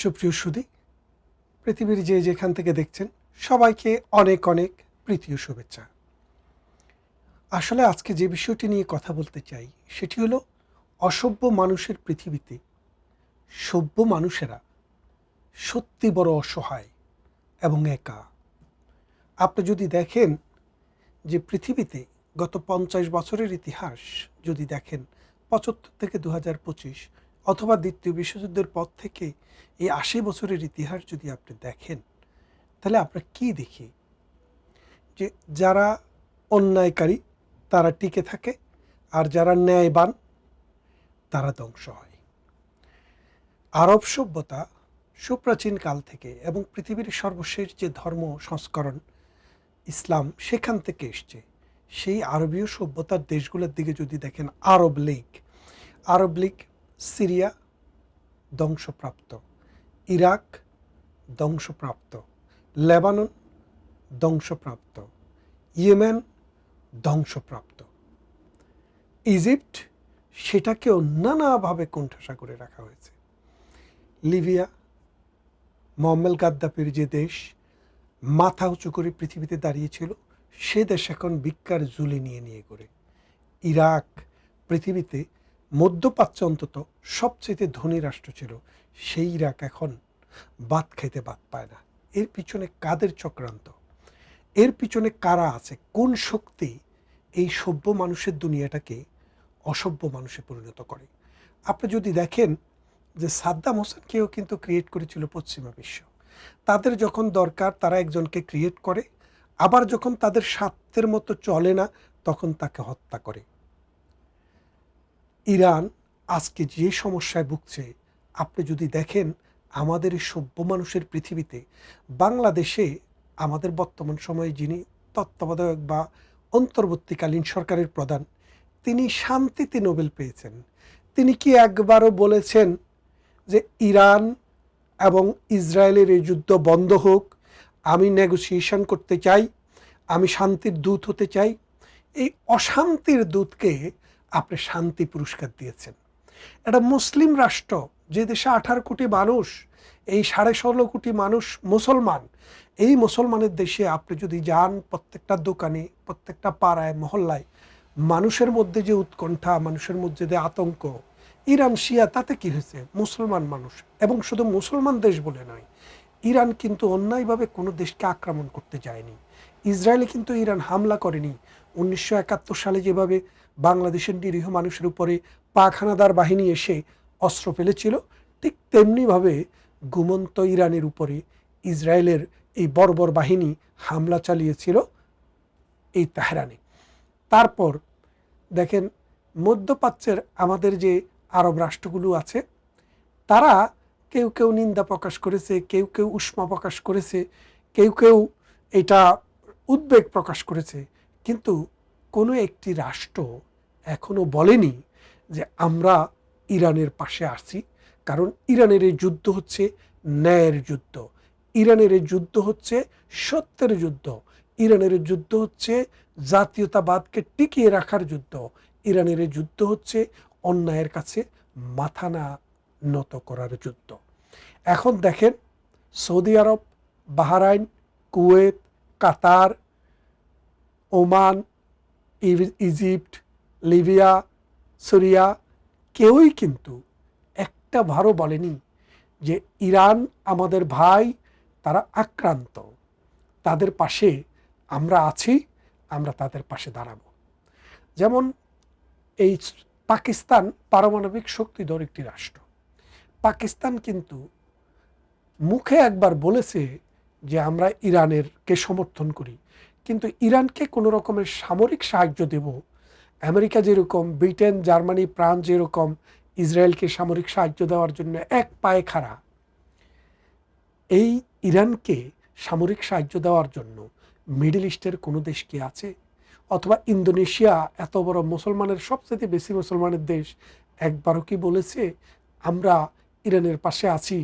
সুপ্রিয় সুদী পৃথিবীর যে যেখান থেকে দেখছেন, সবাইকে অনেক অনেক প্রীতি ও শুভেচ্ছা। আসলে আজকে যে বিষয়টি নিয়ে কথা বলতে চাই, সেটি হলো অসভ্য মানুষের পৃথিবীতে সভ্য মানুষেরা সত্যি বড় অসহায় এবং একা। আপনি যদি দেখেন যে পৃথিবীতে গত পঞ্চাশ বছরের ইতিহাস যদি দেখেন, পঁচাত্তর থেকে দু হাজার পঁচিশ অথবা দ্বিতীয় বিশ্বযুদ্ধের পর থেকে এই আশি বছরের ইতিহাস যদি আপনি দেখেন, তাহলে আমরা কি দেখি? যে যারা অন্যায়কারী, তারা টিকে থাকে, আর যারা ন্যায়বান, তারা ধ্বংস হয়। আরব সভ্যতা সুপ্রাচীন কাল থেকে এবং পৃথিবীর সর্বশেষ যে ধর্ম সংস্করণ ইসলাম সেখান থেকে এসছে। সেই আরবীয় সভ্যতার দেশগুলোর দিকে যদি দেখেন, Arab League. Arab League Syria ধ্বংসপ্রাপ্ত। ইরাক ধ্বংসপ্রাপ্ত। লেবানন ধ্বংসপ্রাপ্ত। ইয়েমেন ধ্বংসপ্রাপ্ত। ইজিপ্ট সেটাকেও নানাভাবে কোণঠাসা করে রাখা হয়েছে। লিবিয়া, মোহাম্মেল গাদ্দাফির যে দেশ, মাথা উঁচু করে পৃথিবীতে দাঁড়িয়েছিল, সে দেশ এখন ভিক্ষার জুলি নিয়ে নিয়ে করে ইরাক পৃথিবীতে মধ্যপ্রাচ্য অন্তত সবচেয়ে ধনী রাষ্ট্র ছিল, সেই ইরাক এখন বাদ খাইতে বাদ পায় না। এর পিছনে কাদের চক্রান্ত? এর পিছনে কারা আছে? কোন শক্তি এই সভ্য মানুষের দুনিয়াটাকে অসভ্য মানুষে পরিণত করে? আপনি যদি দেখেন যে সাদ্দাম হোসেনকেও কিন্তু ক্রিয়েট করেছিল পশ্চিমা বিশ্ব। তাদের যখন দরকার, তারা একজনকে ক্রিয়েট করে, আবার যখন তাদের স্বার্থের মতো চলে না, তখন তাকে হত্যা করে। ইরান আজকে যে সমস্যায় ভুগছে, আপনি যদি দেখেন আমাদের সভ্য মানুষের পৃথিবীতে, বাংলাদেশে আমাদের বর্তমান সময়ে যিনি তত্ত্বাবধায়ক বা অন্তর্বর্তীকালীন সরকারের প্রধান, তিনি শান্তিতে নোবেল পেয়েছেন। তিনি কি একবারও বলেছেন যে ইরান এবং ইসরায়েলের এই যুদ্ধ বন্ধ হোক, আমি নেগোসিয়েশন করতে চাই, আমি শান্তির দূত হতে চাই? এই অশান্তির দূতকে আপনি শান্তি পুরস্কার দিয়েছেন। এটা মুসলিম রাষ্ট্র, যে দেশে আঠারো কোটি মানুষ, এই সাড়ে ষোলো কোটি মানুষ মুসলমান, এই মুসলমানের দেশে আপনি যদি যান প্রত্যেকটা দোকানে, প্রত্যেকটা পাড়ায়, মহল্লায়, মানুষের মধ্যে যে উৎকণ্ঠা, মানুষের মধ্যে যে আতঙ্ক, ইরান, শিয়া, তাতে কি হয়েছে? মুসলমান মানুষ। এবং শুধু মুসলমান দেশ বলে নয় ইরান কিন্তু অন্যায়ভাবে কোনো দেশকে আক্রমণ করতে যায়নি। ইসরায়েলে কিন্তু ইরান হামলা করেনি। উনিশশো একাত্তর সালে যেভাবে বাংলাদেশের নিরীহ মানুষের উপরে পাখানাদার বাহিনী এসে অস্ত্র ফেলেছিল, ঠিক তেমনিভাবে ঘুমন্ত ইরানের উপরে ইসরায়েলের এই বর্বর বাহিনী হামলা চালিয়েছিল এই তেহরানে। তারপর দেখেন, মধ্যপ্রাচ্যের আমাদের যে আরব রাষ্ট্রগুলো আছে, তারা কেউ কেউ নিন্দা প্রকাশ করেছে, কেউ কেউ উষ্মা প্রকাশ করেছে, কেউ কেউ এটা উদ্বেগ প্রকাশ করেছে। কিন্তু কোনো একটি রাষ্ট্র এখনও বলেনি যে আমরা ইরানের পাশে আসছি কারণ ইরানের এই যুদ্ধ হচ্ছে ন্যায়ের যুদ্ধ। ইরানের এই যুদ্ধ হচ্ছে সত্যের যুদ্ধ। ইরানের যুদ্ধ হচ্ছে জাতীয়তাবাদকে টিকিয়ে রাখার যুদ্ধ। ইরানের যুদ্ধ হচ্ছে অন্যায়ের কাছে মাথা না নত করার যুদ্ধ। এখন দেখেন Saudi Arab, Bahrain, Kuwait, Qatar, Oman Egypt, Libya, Syria, কেউই কিন্তু একটা ভারও বলেনি যে ইরান আমাদের ভাই, তারা আক্রান্ত। তাদের পাশে আমরা আছি, আমরা তাদের পাশে দাঁড়াবো। যেমন এই পাকিস্তান পারমাণবিক শক্তিধর একটি রাষ্ট্র। পাকিস্তান কিন্তু মুখে একবার বলেছে যে আমরা ইরানের কে সমর্থন করি। কিন্তু ইরানকে কোনো রকমের সামরিক সাহায্য দেব, আমেরিকা যেরকম, ব্রিটেন, জার্মানি, ফ্রান্স যেরকম ইসরায়েলকে সামরিক সাহায্য দেওয়ার জন্য এক পায়ে খাড়া, এই ইরানকে সামরিক সাহায্য দেওয়ার জন্য মিডিল ইস্টের কোনো দেশ কি আছে? অথবা ইন্দোনেশিয়া, এত বড় মুসলমানের সবচেয়ে বেশি মুসলমানের দেশ, একবারও কি বলেছে, আমরা ইরানের পাশে আছি।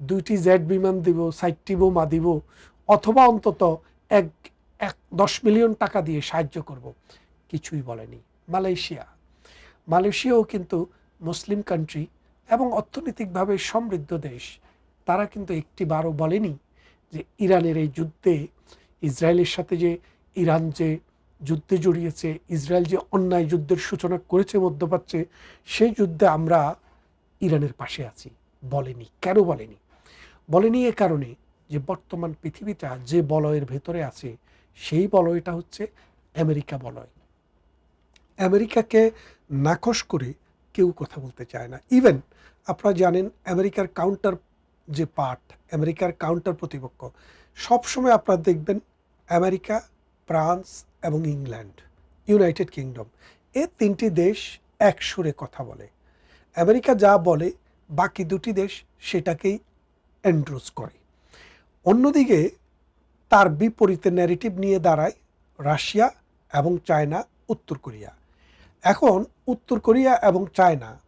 দুইটি জেড বিমান দিব সাইটটি বোমা দিব, অথবা অন্তত এক এক, দশ মিলিয়ন টাকা দিয়ে সাহায্য করব। কিছুই বলেনি। মালয়েশিয়া। মালয়েশিয়াও কিন্তু মুসলিম কান্ট্রি এবং অর্থনৈতিকভাবে সমৃদ্ধ দেশ। তারা কিন্তু একটি বারও বলেনি যে ইরানের এই যুদ্ধে, ইসরায়েলের সাথে যে ইরান যে যুদ্ধে জড়িয়েছে, ইসরায়েল যে অন্যায় যুদ্ধের সূচনা করেছে মধ্যপ্রাচ্যে, সেই যুদ্ধে আমরা ইরানের পাশে আছি। বলেনি। কেন বলেনি? বলেনি এ কারণে যে বর্তমান পৃথিবীটা যে বলয়ের ভেতরে আছে, সেই বলয়টা হচ্ছে আমেরিকা বলয়। আমেরিকাকে নাকশ করে কেউ কথা বলতে চায় না। ইভেন আপনারা জানেন আমেরিকার কাউন্টার যে পার্ট আমেরিকার কাউন্টার প্রতিপক্ষ, সবসময় আপনারা দেখবেন আমেরিকা, ফ্রান্স এবং ইংল্যান্ড, ইউনাইটেড কিংডম, এ তিনটি দেশ এক সুরে কথা বলে। আমেরিকা যা বলে বাকি দুটি দেশ সেটাকেই এন্ড্রোজ করে। অন্যদিকে, তার বিপরীতে ন্যারেটিভ নিয়ে দাঁড়ায় রাশিয়া এবং চায়না, উত্তর কোরিয়া। এখন উত্তর কোরিয়া এবং চায়না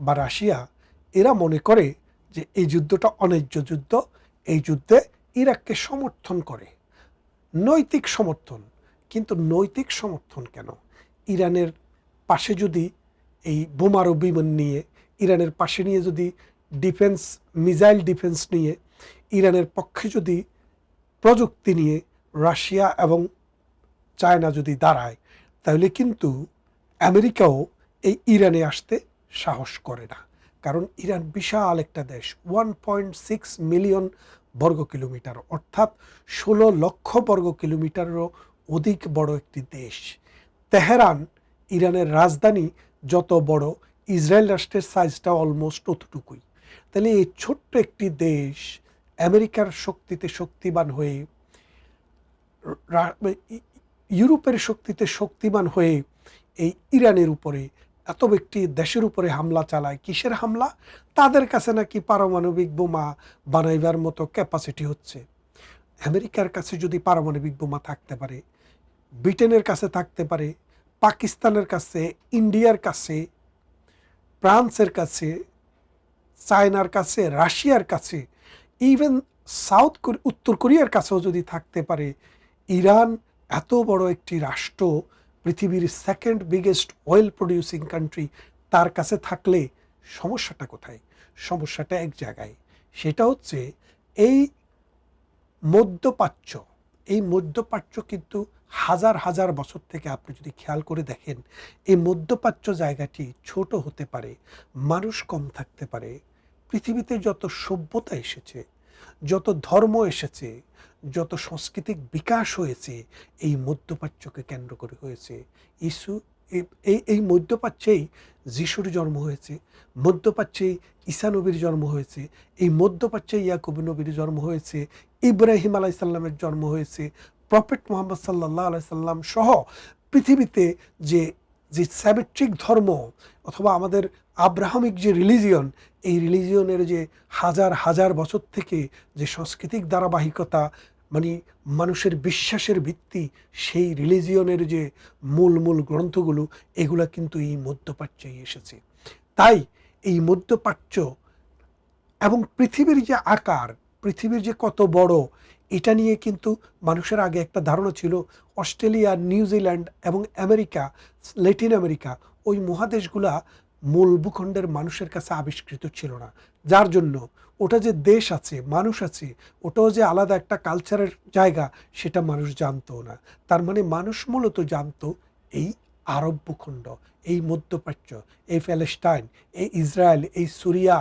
বা রাশিয়া, এরা মনে করে যে এই যুদ্ধটা অন্যায্য যুদ্ধ, এই যুদ্ধে ইরাককে সমর্থন করে। নৈতিক সমর্থন, কিন্তু নৈতিক সমর্থন কেন? ইরানের পাশে যদি এই বোমারো বিমান নিয়ে ইরানের পাশে নিয়ে যদি ডিফেন্স, মিসাইল ডিফেন্স নিয়ে, ইরানের পক্ষে যদি প্রযুক্তি নিয়ে রাশিয়া এবং চায়না যদি দাঁড়ায়, তাহলে কিন্তু আমেরিকাও এই ইরানে আসতে সাহস করে না। কারণ ইরান বিশাল একটা দেশ ওয়ান পয়েন্ট সিক্স মিলিয়ন বর্গ কিলোমিটার, অর্থাৎ ষোলো লক্ষ বর্গ কিলোমিটারেরও অধিক বড় একটি দেশ। তেহরান, ইরানের রাজধানী, যত বড় ইসরায়েল রাষ্ট্রের সাইজটা অলমোস্ট অতটুকুই। তাহলে এই ছোট্ট একটি দেশ আমেরিকার শক্তিতে শক্তিবান হয়ে ইউরোপের শক্তিতে শক্তিমান হয়ে এই ইরানের উপরে, এত একটি দেশের উপরে হামলা চালায়, কিসের হামলা? তাদের কাছে নাকি পারমাণবিক বোমা বানাইবার মতো ক্যাপাসিটি হচ্ছে। আমেরিকার কাছে যদি পারমাণবিক বোমা থাকতে পারে, ব্রিটেনের কাছে থাকতে পারে, পাকিস্তানের কাছে, ইন্ডিয়ার কাছে ফ্রান্সের কাছে, চায়নার কাছে, রাশিয়ার কাছে ইভেন সাউথ উত্তর কোরিয়ার কাছেও যদি থাকতে পারে, ইরান এত বড় একটি রাষ্ট্র, পৃথিবীর second biggest oil producing country তার কাছে থাকলে সমস্যাটা কোথায়? সমস্যাটা এক জায়গায়, সেটা হচ্ছে এই মধ্যপ্রাচ্য এই মধ্যপ্রাচ্য কিন্তু হাজার হাজার বছর থেকে আপনি যদি খেয়াল করে দেখেন, এই মধ্যপ্রাচ্য জায়গাটি ছোট হতে পারে, মানুষ কম থাকতে পারে, পৃথিবীতে যত সভ্যতা এসেছে, যত ধর্ম এসেছে, যত সাংস্কৃতিক বিকাশ হয়েছে, এই মধ্যপ্রাচ্যকে কেন্দ্র করে হয়েছে। ইস্যু এই এই মধ্যপ্রাচ্যেই যিশুর জন্ম হয়েছে, মধ্যপ্রাচ্যেই ঈশানবীর জন্ম হয়েছে, এই মধ্যপ্রাচ্যে ইয়াকুব নবীর জন্ম হয়েছে, ইব্রাহিম আলাইসাল্লামের জন্ম হয়েছে প্রফেট মোহাম্মদ সাল্লাহ আলাইসাল্লাম সহ পৃথিবীতে যে যে স্যামেট্রিক ধর্ম অথবা আমাদের আব্রাহামিক যে রিলিজিয়ন এই রিলিজিয়নের যে হাজার হাজার বছর থেকে যে সাংস্কৃতিক ধারাবাহিকতা মানে মানুষের বিশ্বাসের ভিত্তি, সেই রিলিজিয়নের যে মূল মূল গ্রন্থগুলো, এগুলো কিন্তু এই মধ্যপ্রাচ্যেই এসেছে। তাই এই মধ্যপ্রাচ্য এবং পৃথিবীর যে আকার, পৃথিবীর যে কত বড় এটা নিয়ে কিন্তু মানুষের আগে একটা ধারণা ছিল, অস্ট্রেলিয়া নিউজিল্যান্ড এবং আমেরিকা ল্যাটিন আমেরিকা, ওই মহাদেশগুলা মূল ভূখণ্ডের মানুষের কাছে আবিষ্কৃত ছিল না। যার জন্য ওটা যে দেশ আছে, মানুষ আছে, ওটাও যে আলাদা একটা কালচারের জায়গা, সেটা মানুষ জানতো না। তার মানে মানুষ মূলত জানতো এই আরব ভূখণ্ড, এই মধ্যপ্রাচ্য, এই প্যালেস্টাইন এই ইসরায়েল, এই সুরিয়া,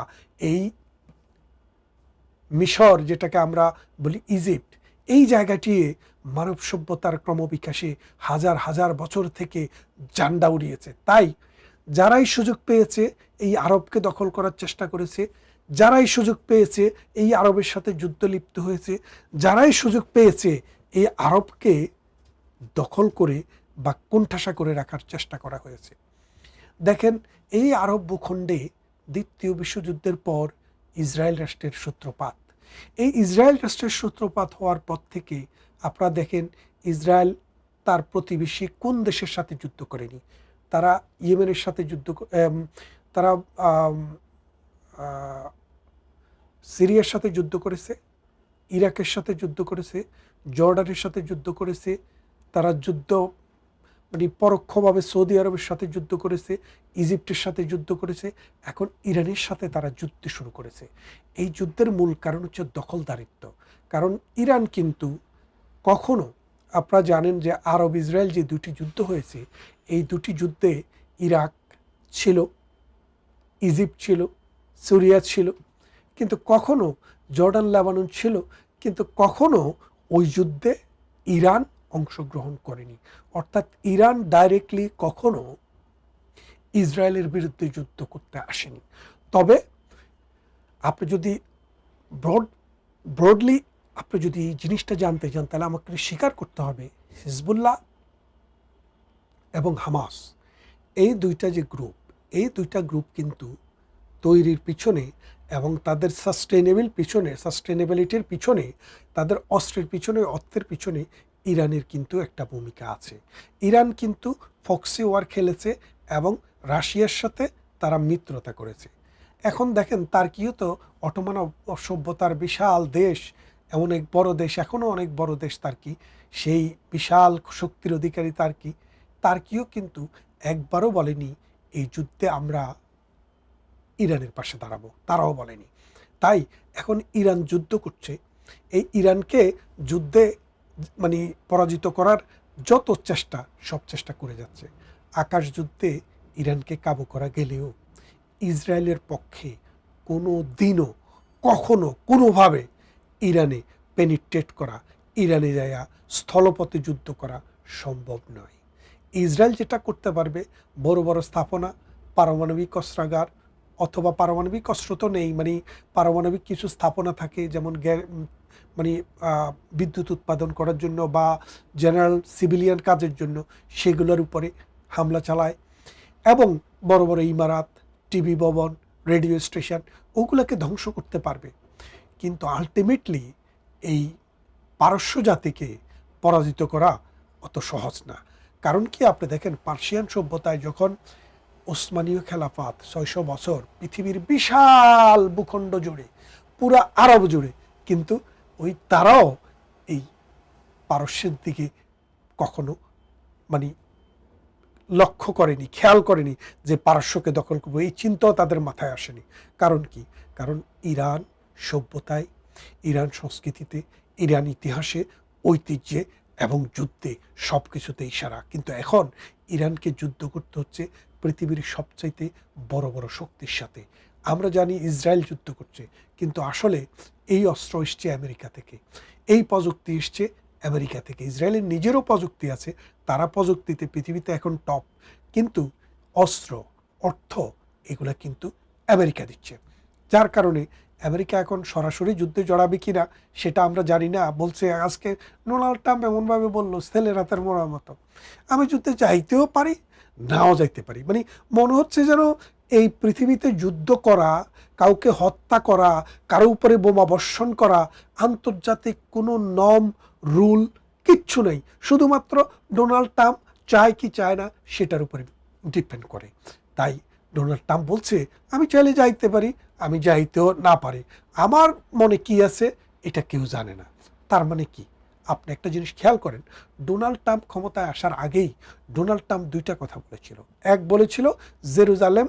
এই মিশর, যেটাকে আমরা বলি ইজিপ্ট, এই জায়গাটি মানব সভ্যতার ক্রমবিকাশে হাজার হাজার বছর থেকে জান্ডা উড়িয়েছে। তাই যারাই সুযোগ পেয়েছে এই আরবকে দখল করার চেষ্টা করেছে, যারাই সুযোগ পেয়েছে এই আরবের সাথে যুদ্ধ লিপ্ত হয়েছে, যারাই সুযোগ পেয়েছে এই আরবকে দখল করে বা কোণঠাসা করে রাখার চেষ্টা করা হয়েছে। দেখেন, এই আরব ভূখণ্ডে দ্বিতীয় বিশ্বযুদ্ধের পর ইসরায়েল রাষ্ট্রের সূত্রপাত। এই ইসরায়েল রাষ্ট্রের সূত্রপাত হওয়ার পর থেকে আপনারা দেখেন ইসরায়েল তার প্রতিবেশী কোন দেশের সাথে যুদ্ধ করেনি? তারা ইয়েমেনের সাথে যুদ্ধ তারা সিরিয়ার সাথে যুদ্ধ করেছে, ইরাকের সাথে যুদ্ধ করেছে, জর্ডানের সাথে যুদ্ধ করেছে, তারা যুদ্ধ মানে পরোক্ষভাবে সৌদি আরবের সাথে যুদ্ধ করেছে, ইজিপ্টের সাথে যুদ্ধ করেছে, এখন ইরানের সাথে তারা যুদ্ধ শুরু করেছে। এই যুদ্ধের মূল কারণ হচ্ছে দখলদারিত্ব। কারণ ইরান কিন্তু কখনো, আপনারা জানেন যে আরব ইসরায়েল যে দুটি যুদ্ধ হয়েছে, এই দুটি যুদ্ধে ইরাক ছিল, ইজিপ্ট ছিল, সিরিয়া ছিল, কিন্তু কখনো জর্ডান, লেবানন ছিল, কিন্তু কখনো ওই যুদ্ধে ইরান অংশগ্রহণ করেনি। অর্থাৎ ইরান ডাইরেক্টলি কখনো ইসরায়েলের বিরুদ্ধে যুদ্ধ করতে আসেনি। তবে আপনি যদি ব্রড ব্রডলি আপনি যদি জিনিসটা জানতে চান, তাহলে আমাকে স্বীকার করতে হবে হিজবুল্লাহ এবং হামাস। এই দুইটা যে গ্রুপ এই দুইটা গ্রুপ কিন্তু তৈরির পিছনে এবং তাদের সাস্টেনেবল পিছনে সাস্টেনেবিলিটির পিছনে, তাদের অস্ত্রের পিছনে, অর্থের পিছনে ইরানের কিন্তু একটা ভূমিকা আছে। ইরান কিন্তু ফক্সি ওয়ার খেলেছে এবং রাশিয়ার সাথে তারা মিত্রতা করেছে। এখন দেখেন, তার্কিও তো অটোমান সভ্যতার বিশাল দেশ, এমন এক বড় দেশ, এখনও অনেক বড় দেশ তার্কি। সেই বিশাল শক্তির অধিকারী তার্কি। তার্কিও কিন্তু একবারও বলেনি, এই যুদ্ধে আমরা ইরানের পাশে দাঁড়াবো। তারাও বলেনি। তাই এখন ইরান যুদ্ধ করছে। এই ইরানকে যুদ্ধে মানে পরাজিত করার যত চেষ্টা, সব চেষ্টা করে যাচ্ছে। আকাশ যুদ্ধে ইরানকে কাবু করা গেলেও ইসরায়েলের পক্ষে কোনো দিনও, কখনো, কোনোভাবে ইরানে পেনিট্রেট করা, ইরানে যায়া স্থলপথে যুদ্ধ করা সম্ভব নয়। ইসরায়েল যেটা করতে পারবে, বড় বড় স্থাপনা, পারমাণবিক অস্ত্রাগার অথবা পারমাণবিক অস্ত্র তো নেই মানে পারমাণবিক কিছু স্থাপনা থাকে যেমন মানে বিদ্যুৎ উৎপাদন করার জন্য বা জেনারেল সিভিলিয়ান কাজের জন্য সেগুলোর উপরে হামলা চালায় এবং বড় বড় ইমারাত, টিভি ভবন, রেডিও স্টেশন ওগুলোকে ধ্বংস করতে পারবে। কিন্তু আলটিমেটলি এই পারস্য জাতিকে পরাজিত করা অত সহজ না। কারণ কি আপনি দেখেন, পার্সিয়ান সভ্যতায় যখন ওসমানীয় খেলাফাত ছয়শো বছর পৃথিবীর বিশাল ভূখণ্ড জুড়ে, পুরা আরব জুড়ে। কিন্তু ওই তারাও এই পারস্যের দিকে কখনো মানে লক্ষ্য করেনি, খেয়াল করেনি যে পারস্যকে দখল করব। এই চিন্তাও তাদের মাথায় আসেনি। কারণ কি? কারণ ইরান সভ্যতায়, ইরান সংস্কৃতিতে, ইরান ইতিহাসে, ঐতিহ্যে এবং যুদ্ধে সব কিছুতে ইশারা কিন্তু এখন ইরানকে যুদ্ধ করতে হচ্ছে পৃথিবীর সবচাইতে বড় বড় শক্তির সাথে। আমরা জানি ইসরায়েল যুদ্ধ করছে, কিন্তু আসলে এই অস্ত্র এসছে আমেরিকা থেকে। এই প্রযুক্তি এসছে আমেরিকা থেকে। ইসরায়েলের নিজেরও প্রযুক্তি আছে, তারা প্রযুক্তিতে পৃথিবীতে এখন টপ কিন্তু অস্ত্র, অর্থ, এগুলা কিন্তু আমেরিকা দিচ্ছে। যার কারণে আমেরিকা এখন সরাসরি যুদ্ধে জড়াবে কিনা, সেটা আমরা জানি না। বলছে আজকে ডোনাল্ড ট্রাম্প এমনভাবে বলল, ছেলের হাতের মরার মতো। আমি যুদ্ধে চাইতেও পারি নাও যাইতে পারি। মানে মনে হচ্ছে যেন এই পৃথিবীতে যুদ্ধ করা, কাউকে হত্যা করা, কারও উপরে বোমা বর্ষণ করা, আন্তর্জাতিক কোনো নম, রুল কিচ্ছু নেই। শুধুমাত্র ডোনাল্ড ট্রাম্প চায় কি চায় না, সেটার উপরে ডিপেন্ড করে। তাই ডোনাল্ড ট্রাম্প বলছে, আমি চাইলে যাইতে পারি, আমি যাইতেও না পারি। আমার মনে কি আছে, এটা কেউ জানে না। তার মানে কি? আপনি একটা জিনিস খেয়াল করেন, ডোনাল্ড ট্রাম্প ক্ষমতায় আসার আগেই ডোনাল্ড ট্রাম্প দুইটা কথা বলেছিল। এক বলেছিল, জেরুজালেম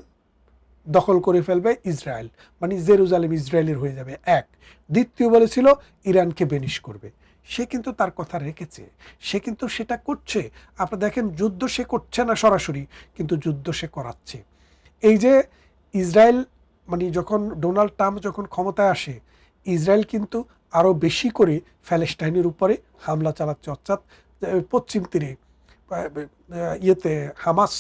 দখল করে ফেলবে ইসরায়েল। মানে জেরুজালেম ইসরায়েলের হয়ে যাবে এক। দ্বিতীয় বলেছিল, ইরানকে বেনিশ করবে। সে কিন্তু তার কথা রেখেছে। সে কিন্তু সেটা করছে। আপনারা দেখেন, যুদ্ধ সে করছে না সরাসরি, কিন্তু যুদ্ধ সে করাচ্ছে। এই যে ইসরায়েল মানে যখন ডোনাল্ড ট্রাম্প যখন ক্ষমতায় আসে, ইসরায়েল কিন্তু আরও বেশি করে ফ্যালেস্টাইনের উপরে হামলা চালাচ্ছে অর্থাৎ পশ্চিম তীরে ইয়েতে হামাস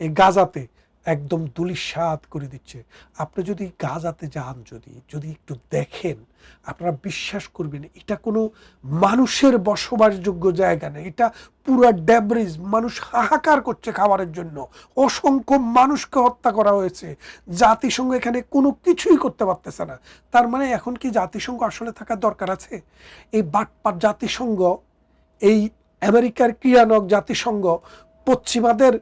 এই গাজাতে একদম দুলিশাত করে দিচ্ছে। আপনি যদি গাজাতে যান যদি যদি একটু দেখেন, আপনারা বিশ্বাস করবেন, এটা কোনো মানুষের বসবাসযোগ্য জায়গা না। এটা পুরো ড্যাবরিজ মানুষ হাহাকার করছে খাবারের জন্য। অসংখ্য মানুষকে হত্যা করা হয়েছে। জাতিসংঘ এখানে কোনো কিছুই করতে পারতেছে না। তার মানে এখন কি জাতিসংঘ আসলে থাকার দরকার আছে? এই বাটপাট জাতিসংঘ, এই আমেরিকার ক্রীড়ানক জাতিসংঘ, পশ্চিমাদের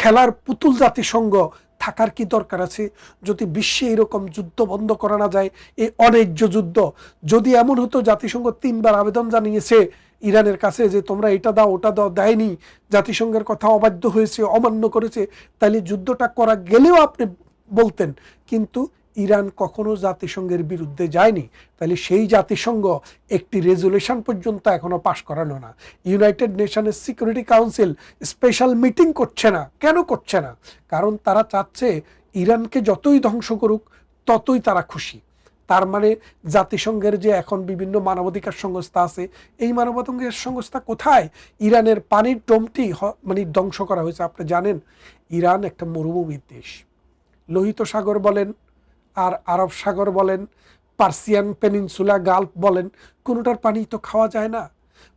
খেলার পুতুল জাতিসংঘ থাকার কি দরকার আছে? যদি বিশ্বে এরকম যুদ্ধ বন্ধ করা না যায় এই অন্যায্য যুদ্ধ। যদি এমন হতো, জাতিসংঘ তিনবার আবেদন জানিয়েছে ইরানের কাছে যে তোমরা এটা দাও, ওটা দাও, দেয়নি। জাতিসংঘের কথা অবাধ্য হয়েছে, অমান্য করেছে। তাহলে যুদ্ধটা করা গেলেও আপনি বলতেন। কিন্তু ইরান কখনো জাতিসংঘের বিরুদ্ধে যায়নি, তাহলে সেই জাতিসংঘ একটি রেজুলেশন পর্যন্ত এখনও পাশ করানো না। ইউনাইটেড নেশনের সিকিউরিটি কাউন্সিল স্পেশাল মিটিং করছে না। কেন করছে না? কারণ তারা চাচ্ছে ইরানকে যতই ধ্বংস করুক, ততই তারা খুশি। তার মানে জাতিসংঘের যে এখন বিভিন্ন মানবাধিকার সংস্থা আছে, এই মানবাধিকার সংস্থা কোথায়? ইরানের পানির ডোমটি মানে ধ্বংস করা হয়েছে, আপনি জানেন? ইরান একটা মরুভূমির দেশ। লোহিত সাগর বলেন আর আরব সাগর বলেন, পার্সিয়ান পেনিনসুলা, গাল্ফ বলেন, কোনোটার পানি তো খাওয়া যায় না।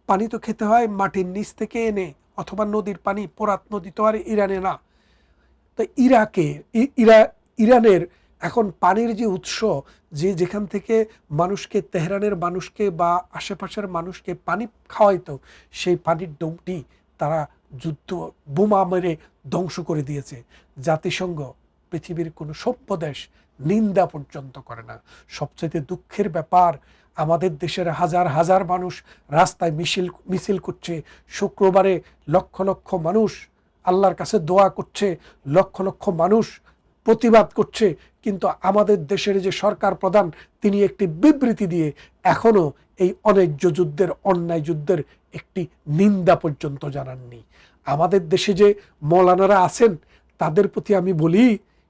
পানি তো খেতে হয় মাটির নিচ থেকে এনে, অথবা নদীর পানি পোরাত নদী তো আর ইরানে না। তো ইরাকে ইরা, ইরানের এখন পানির যে উৎস, যে যেখান থেকে মানুষকে, তেহরানের মানুষকে বা আশেপাশের মানুষকে পানি খাওয়াইতো, সেই পানির ডোমটি তারা যুদ্ধ, বোমা মেরে ধ্বংস করে দিয়েছে। জাতিসংঘ পৃথিবীর কোনো সভ্য দেশ নিন্দা পর্যন্ত করে না। সবচেয়ে দুঃখের ব্যাপার, আমাদের দেশের হাজার হাজার মানুষ রাস্তায় মিছিল মিছিল করছে। শুক্রবারে লক্ষ লক্ষ মানুষ আল্লাহর কাছে দোয়া করছে, লক্ষ লক্ষ মানুষ প্রতিবাদ করছে। কিন্তু আমাদের দেশের যে সরকার প্রধান, তিনি একটি বিবৃতি দিয়ে এখনও এই অন্যায্য যুদ্ধের, অন্যায় যুদ্ধের একটি নিন্দা পর্যন্ত জানাননি। আমাদের দেশে যে মৌলানারা আছেন, তাদের প্রতি আমি বলি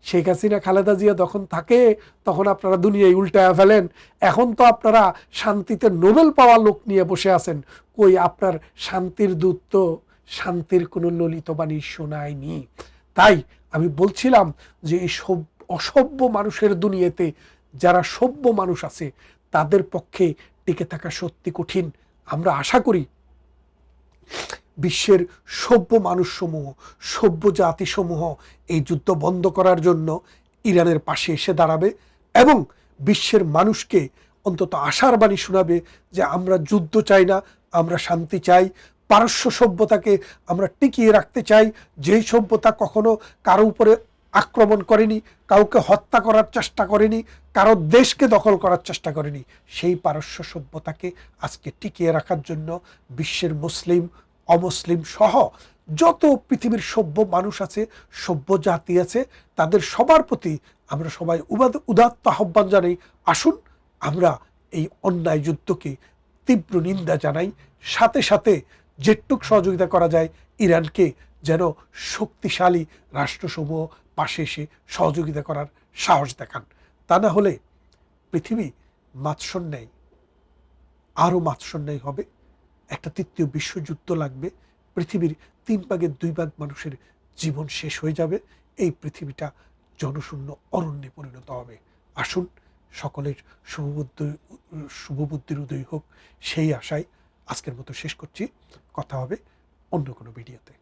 শেখ হাসিনা, খালেদা জিয়া যখন থাকে, তখন আপনারা দুনিয়ায় উল্টায়া ফেলেন। এখন তো আপনারা শান্তিতে নোবেল পাওয়া লোক নিয়ে বসে আছেন। কই আপনার শান্তির দূত তো শান্তির কোনো ললিত বাণী শোনায়নি। তাই আমি বলছিলাম যে এই সব অসভ্য মানুষের দুনিয়াতে যারা সভ্য মানুষ আছে, তাদের পক্ষে টিকে থাকা সত্যি কঠিন। আমরা আশা করি বিশ্বের সভ্য মানুষসমূহ, সভ্য জাতিসমূহ এই যুদ্ধ বন্ধ করার জন্য ইরানের পাশে এসে দাঁড়াবে এবং বিশ্বের মানুষকে অন্তত আশার বাণী শোনাবে যে আমরা যুদ্ধ চাই না, আমরা শান্তি চাই, পারস্য সভ্যতাকে আমরা টিকিয়ে রাখতে চাই। যেই সভ্যতা কখনো কারও উপরে আক্রমণ করেনি, কাউকে হত্যা করার চেষ্টা করেনি, কারও দেশকে দখল করার চেষ্টা করেনি, সেই পারস্য সভ্যতাকে আজকে টিকিয়ে রাখার জন্য বিশ্বের মুসলিম, অমুসলিম সহ যত পৃথিবীর সভ্য মানুষ আছে, সভ্য জাতি আছে, তাদের সবার প্রতি আমরা সবাই উদাত্ত আহ্বান জানাই, আসুন আমরা এই অন্যায় যুদ্ধকে তীব্র নিন্দা জানাই। সাথে সাথে যেটুক সহযোগিতা করা যায়, ইরানকে যেন শক্তিশালী রাষ্ট্রসমূহ পাশে এসে সহযোগিতা করার সাহস দেখান। তা না হলে পৃথিবী মাৎসন্যায়, আরও মাৎসন্যায় হবে। একটা তৃতীয় বিশ্বযুদ্ধ লাগবে। পৃথিবীর তিন ভাগের দুই ভাগ মানুষের জীবন শেষ হয়ে যাবে। এই পৃথিবীটা জনশূন্য অরণ্যে পরিণত হবে। আসুন, সকলের শুভবুদ্ধি শুভবুদ্ধির উদয় হোক। সেই আশায় আজকের মতো শেষ করছি। কথা হবে অন্য কোনো ভিডিওতে।